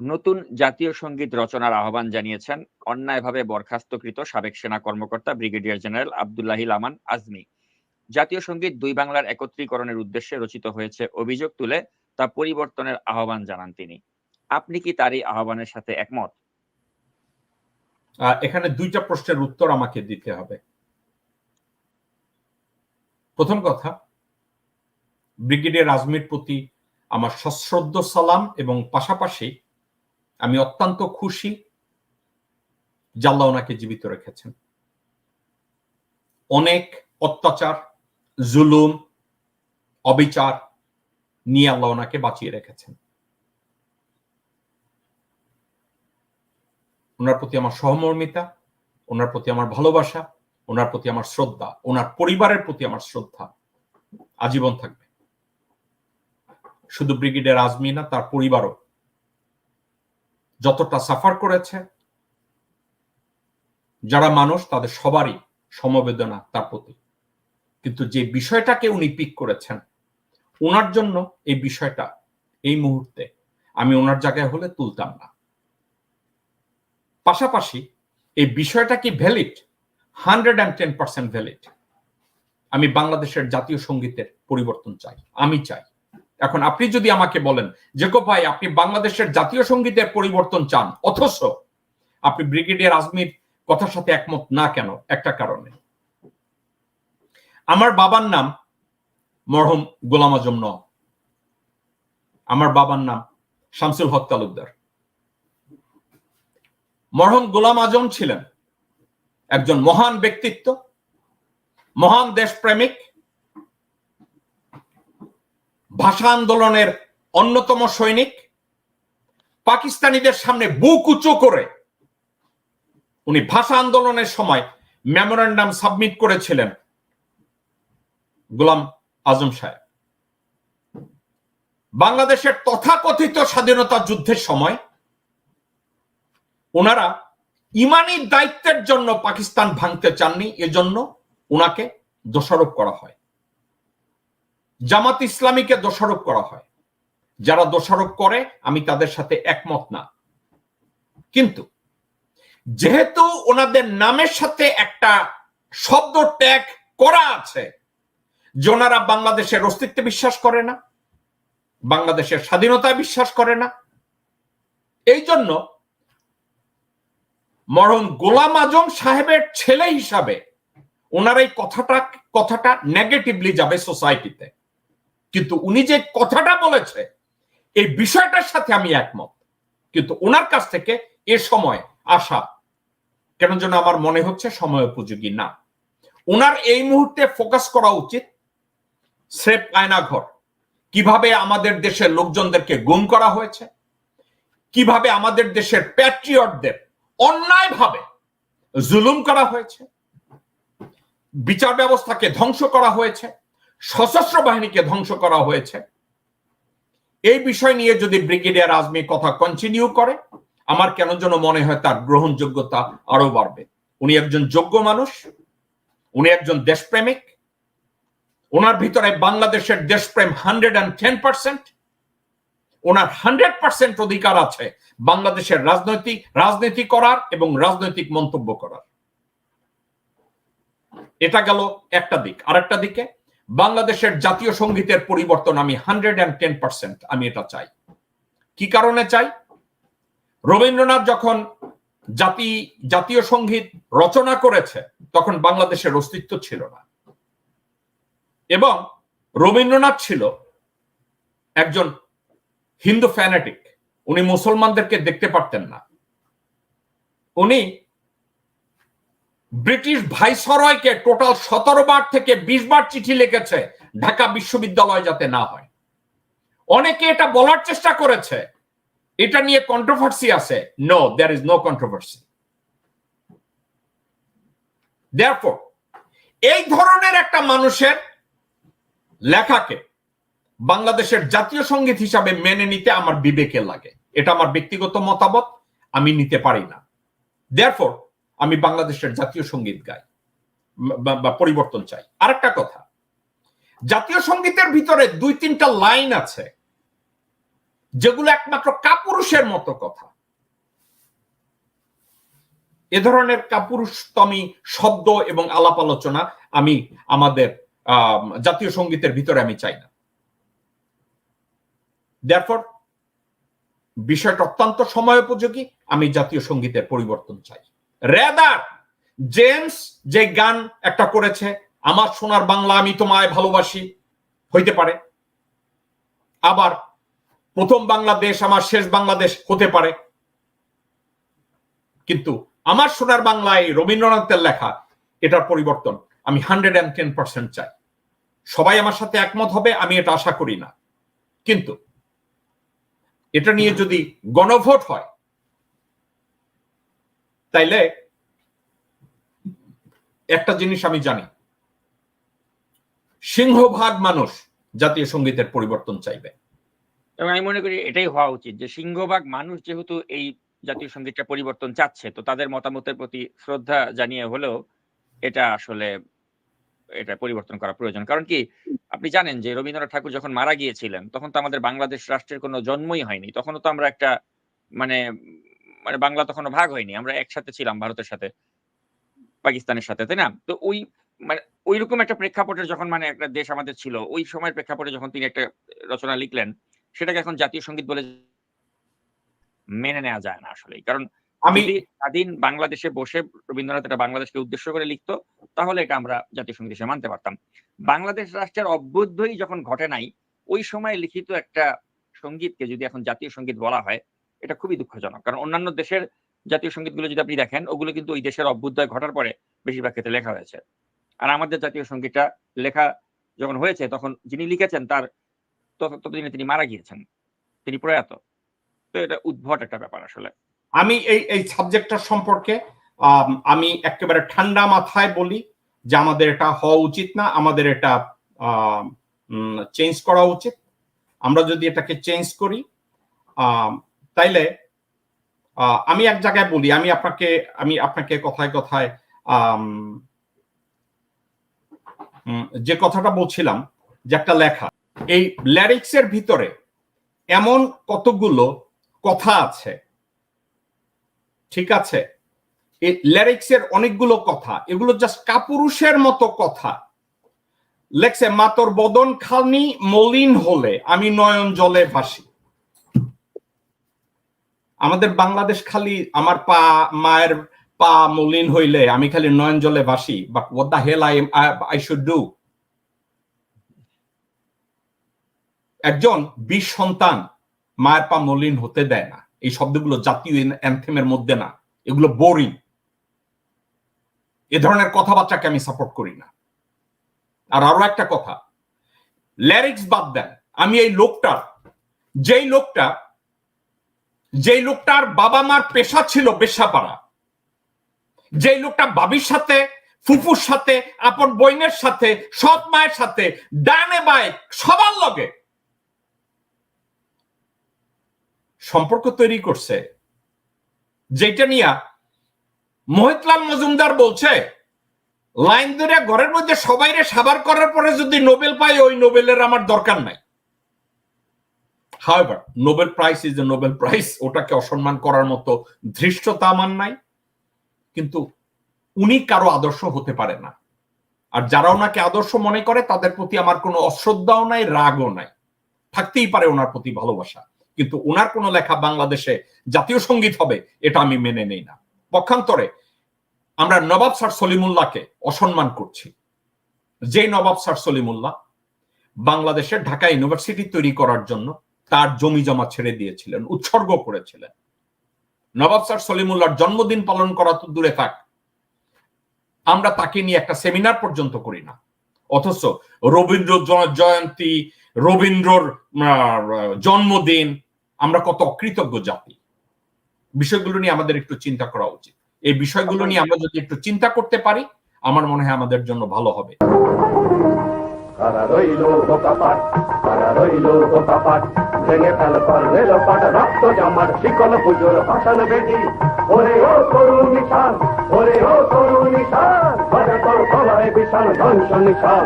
নতুন জাতীয় সংগীত রচনার আহ্বান জানিয়েছেন অন্যায়ভাবে বরখাস্তকৃত সাবেক সেনা কর্মকর্তা ব্রিগেডিয়ার জেনারেল আবদুল্লাহিল আমান আজমি। জাতীয় সংগীত দুই বাংলার একত্রীকরণের উদ্দেশ্যে রচিত হয়েছে অভিযোগ তুলে তা পরিবর্তনের আহ্বান জানান তিনি। আপনি কি তার এই আহ্বানের সাথে একমত? এখানে দুইটা প্রশ্নের উত্তর আমাকে দিতে হবে। প্রথম কথা, ব্রিগেডিয়ার আজমির প্রতি আমার সশ্রদ্ধ সালাম এবং পাশাপাশি আমি অত্যন্ত খুশি জাল্লা ওনাকে জীবিত রেখেছেন। অনেক অত্যাচার, জুলুম, অবিচার নিয়ে আল্লাহ ওনাকে বাঁচিয়ে রেখেছেন। ওনার প্রতি আমার সহমর্মিতা, ওনার প্রতি আমার ভালোবাসা, ওনার প্রতি আমার শ্রদ্ধা, ওনার পরিবারের প্রতি আমার শ্রদ্ধা। আজীবন থাকবে। শুধু ব্রিগেডিয়ার আজমি না, তার পরিবারও যতটা সাফার করেছে, যারা মানুষ, তাদের সবারই সমবেদনা তার প্রতি। কিন্তু যে বিষয়টাকে উনি পিক করেছেন ওনার জন্য এই বিষয়টা, এই মুহূর্তে আমি ওনার জায়গায় হলে তুলতাম না। পাশাপাশি এই বিষয়টা কি valid hundred and ten percent valid আমি বাংলাদেশের জাতীয় সঙ্গীতের পরিবর্তন চাই, আমি চাই। এখন আপনি যদি আমাকে বলেন গো ভাই, আপনি বাংলাদেশের জাতীয় সঙ্গীতের পরিবর্তন চান। অথচ আপনি ব্রিগেডিয়ার আজমির কথার সাথে একমত না কেন? একটা কারণে। আমার বাবার নাম মরহম গোলাম আজম ন আমার বাবার নাম শামসুল হক তালুকদার। মরহম গোলাম আজম ছিলেন একজন মহান ব্যক্তিত্ব, মহান দেশপ্রেমিক ভাষা আন্দোলনের অন্যতম সৈনিক। পাকিস্তানিদের সামনে বুক উঁচু করে উনি ভাষা আন্দোলনের সময় মেমোরেন্ডাম সাবমিট করেছিলেন গোলাম আজম সাহেব। বাংলাদেশের তথাকথিত স্বাধীনতা যুদ্ধের সময় ওনারা ইমানি দায়িত্বের জন্য পাকিস্তান ভাঙতে চাননি, এজন্য ওনাকে দোষারোপ করা হয়। জামাত ইসলামীকে দোষারোপ করা হয়। যারা দোষারোপ করে, আমি তাদের সাথে একমত না। কিন্তু যেহেতু ওনাদের নামের সাথে একটা শব্দ ট্যাগ করা আছে, যে ওনারা বাংলাদেশের অস্তিত্বে বিশ্বাস করে না, বাংলাদেশের স্বাধীনতায় বিশ্বাস করে না, এই জন্য মরম গোলাম আজম সাহেবের ছেলে হিসাবে ওনার এই কথাটা কথাটা নেগেটিভলি যাবে সোসাইটিতে কিন্তু উনি যে কথাটা বলেছে, এই বিষয়টার সাথে আমি একমত। কিন্তু ওনার কাছ থেকে এ সময় আসা কেন যেন আমার মনে হচ্ছে সময় উপযোগী না। ওনার এই মুহূর্তে ফোকাস করা উচিত স্রেফ আয়নাঘর। কীভাবে আমাদের দেশের লোকজনদেরকে গুম করা হয়েছে? কীভাবে আমাদের দেশের প্যাট্রিয়টদের অন্যায়ভাবে জুলুম করা হয়েছে? বিচার ব্যবস্থাকে ধ্বংস করা হয়েছে? সশস্ত্র বাহিনীকে ধ্বংস করা হয়েছে। এই বিষয় নিয়ে যদি ব্রিগেডিয়ার আজমি কথা কন্টিনিউ করে, আমার কেন যেন মনে হয় তার গ্রহণযোগ্যতা আরও বাড়বে। উনি একজন যোগ্য মানুষ, উনি একজন দেশপ্রেমিক, ওনার ভিতরে বাংলাদেশের দেশপ্রেম হান্ড্রেড অ্যান্ড টেন পার্সেন্ট ওনার হান্ড্রেড পার্সেন্ট অধিকার আছে বাংলাদেশের রাজনৈতিক, রাজনীতি করার এবং রাজনৈতিক মন্তব্য করার। এটা গেল একটা দিক। আরেকটা দিকে বাংলাদেশের জাতীয় সঙ্গীতের পরিবর্তন আমি হান্ড্রেড অ্যান্ড টেন পার্সেন্ট আমি এটা চাই। কি কারণে চাই? রবীন্দ্রনাথ যখন জাতি, জাতীয় সংগীত রচনা করেছে, তখন বাংলাদেশের অস্তিত্ব ছিল না। এবং রবীন্দ্রনাথ ছিল একজন হিন্দু ফ্যানেটিক উনি মুসলমানদেরকে দেখতে পারতেন না। উনি ব্রিটিশ ভাইসরয়কে টোটাল সতেরো বার থেকে বিশ বার চিঠি লিখেছে, ঢাকা বিশ্ববিদ্যালয় যাতে না হয়। অনেকে এটা বলার চেষ্টা করেছে, এটা নিয়ে কন্ট্রোভার্সি আছে। No there is no controversy এই ধরনের একটা মানুষের লেখাকে বাংলাদেশের জাতীয় সংগীত হিসাবে মেনে নিতে আমার বিবেকে লাগে। এটা আমার ব্যক্তিগত মতামত, আমি নিতে পারি না। দেয়ারফোর আমি বাংলাদেশের জাতীয় সংগীত গাই, বা পরিবর্তন চাই। আরেকটা কথা, জাতীয় সঙ্গীতের ভিতরে দুই তিনটা লাইন আছে, যেগুলো একমাত্র কাপুরুষের মতো কথা। এ ধরনের কাপুরুষতমি শব্দ এবং আলাপ আলোচনা আমি আমাদের জাতীয় সঙ্গীতের ভিতরে আমি চাই না। বিষয়টা অত্যন্ত সময় উপযোগী আমি জাতীয় সঙ্গীতের পরিবর্তন চাই। রেদার জেমস যে গান একটা করেছে, আমার সোনার বাংলা আমি তোমায় ভালোবাসি, হইতে পারে। আবার প্রথম বাংলাদেশ, আমার শেষ বাংলাদেশ হতে পারে। কিন্তু আমার সোনার বাংলায় রবীন্দ্রনাথের লেখা, এটার পরিবর্তন আমি হান্ড্রেড অ্যান্ড টেন পার্সেন্ট চাই। সবাই আমার সাথে একমত হবে, আমি এটা আশা করি না। কিন্তু এটা নিয়ে যদি গণভোট হয় তাইলে একটা জিনিস আমি জানি। সিংহভাগ মানুষ জাতীয় সঙ্গীতের পরিবর্তন চাইবে। এবং আমি মনে করি এটাই হওয়া উচিত যে সিংহভাগ মানুষ যেহেতু এই জাতীয় সঙ্গীতটা পরিবর্তন চাচ্ছে, তো তাদের মতামতের প্রতি শ্রদ্ধা জানিয়ে হলেও এটা আসলে এটা পরিবর্তন করা প্রয়োজন। কারণ কি, আপনি জানেন যে রবীন্দ্রনাথ ঠাকুর যখন মারা গিয়েছিলেন, তখন তো আমাদের বাংলাদেশ রাষ্ট্রের কোনো জন্মই হয়নি। তখনও তো আমরা একটা মানে মানে বাংলা তখনও ভাগ হয়নি আমরা একসাথে ছিলাম ভারতের সাথে পাকিস্তানের সাথে তাই না? তো ওই মানে ওইরকম একটা প্রেক্ষাপটের যখন মানে একটা দেশ আমাদের ছিল ওই সময়ের প্রেক্ষাপটে যখন তিনি একটা রচনা লিখলেন সেটাকে এখন জাতীয় সংগীত বলে মেনে নেওয়া যায় না আসলে। কারণ আমি স্বাধীন বাংলাদেশে বসে রবীন্দ্রনাথ এটা বাংলাদেশকে উদ্দেশ্য করে লিখতো তাহলে এটা আমরা জাতীয় সংগীত হিসেবে মানতে পারতাম। বাংলাদেশ রাষ্ট্রের অভ্যুদয়ই যখন ঘটে নাই ওই সময় লিখিত একটা সঙ্গীতকে যদি এখন জাতীয় সংগীত বলা হয় এটা খুবই দুঃখজনক। কারণ অন্যান্য দেশের জাতীয় সঙ্গীতগুলো যদি আপনি দেখেন ওগুলো কিন্তু ওই দেশের অভ্যুদয় ঘটার পরে বেশিরভাগ ক্ষেত্রে লেখা হয়েছে। আর আমাদের জাতীয় সঙ্গীতটা লেখা যখন হয়েছে তখন যিনি লিখেছেন তার ততদিনে তিনি মারা গিয়েছেন। তিনি প্রয়াত। তো এটা উদ্ভট একটা ব্যাপার আসলে। আমি এই এই সাবজেক্টটা সম্পর্কে আম, একেবারে ঠান্ডা মাথায় বলি যে আমাদের এটা হওয়া উচিত না আমাদের এটা চেঞ্জ করা উচিত। আমরা যদি এটাকে চেঞ্জ করি তাইলে আমি এক জায়গায় বলি, আমি আপনাকে আমি আপনাকে কথায় কথায় যে কথাটা বলছিলাম, যে একটা লেখা, এই ল্যারিক্সের ভিতরে এমন কতগুলো কথা আছে, ঠিক আছে? এই ল্যারিক্সের অনেকগুলো কথা, এগুলো জাস্ট কাপুরুষের মতো কথা। লেখছে, মাতর বদন খানি মলিন হলে, আমি নয়ন জলে ভাসি। আমাদের বাংলাদেশ খালি আমার পা, মায়ের পা মলিন হইলে আমি খালি নয়ন জলে ভাসি but what the hell I I should do একজন বিশ সন্তান মায়ের পা মলিন হতে দেয় না। এই শব্দগুলো জাতীয় অ্যান্থেমের মধ্যে না। এগুলো বোরিং এ ধরনের কথাবার্তাকে আমি সাপোর্ট করি না। আর আরও একটা কথা ল্যারিক্স বাদ দেন। আমি এই লোকটার, যেই লোকটা যেই লোকটার বাবা মার পেশা ছিল বেশাপাড়া যেই লোকটা বাবির সাথে, ফুফুর সাথে, আপন বইনের সাথে, সৎ মায়ের সাথে, ডানে বায়ে, সবার লগে সম্পর্ক তৈরি করছে। যেটা নিয়া মোহিতলাল মজুমদার বলছে, লাইন ধরে ঘরের মধ্যে সবাইরে সাবার করার পরে যদি নোবেল পাই, ওই নোবেলের আমার দরকার নাই। However Nobel prize is a Nobel prize ওটাকে অসম্মান করার মতো ধৃষ্টতা আমার নাই। কিন্তু উনি কারও আদর্শ হতে পারে না। আর যারা ওনাকে আদর্শ মনে করে, তাদের প্রতি আমার কোনো অশ্রদ্ধাও নাই, রাগও নাই। থাকতেই পারে ওনার প্রতি ভালোবাসা। কিন্তু ওনার কোনো লেখা বাংলাদেশে জাতীয় সংগীত হবে, এটা আমি মেনে নেই না। পক্ষান্তরে আমরা নবাব স্যার সলিমুল্লাহকে অসম্মান করছি। যে নবাব স্যার সলিমুল্লাহ বাংলাদেশের ঢাকা ইউনিভার্সিটি তৈরি করার জন্য তার জমি জমা ছেড়ে দিয়েছিলেন, উৎসর্গ করেছিলেন। নবাব স্যার সলিমুল্লাহর জন্মদিন পালন করা তো দূরে থাক। আমরা তাকে নিয়ে একটা সেমিনার পর্যন্ত করি না। অথচ রবীন্দ্র জয়ন্তী, রবীন্দ্রর জন্মদিন, আমরা কত অকৃতজ্ঞ জাতি। বিষয়গুলো নিয়ে আমাদের একটু চিন্তা করা উচিত। এই বিষয়গুলো নিয়ে আমরা যদি একটু চিন্তা করতে পারি, আমার মনে হয় আমাদের জন্য ভালো হবে। কারা রইল বোকাপাট কারা রইল বোকাপাট ভেঙে ফেল কর রেল পাট রক্ত জমাট শিকল পুজোর ভাষণ বেদি ওরে ও তরুণ নিশান ওরে ও তোর ধ্বংস নিশান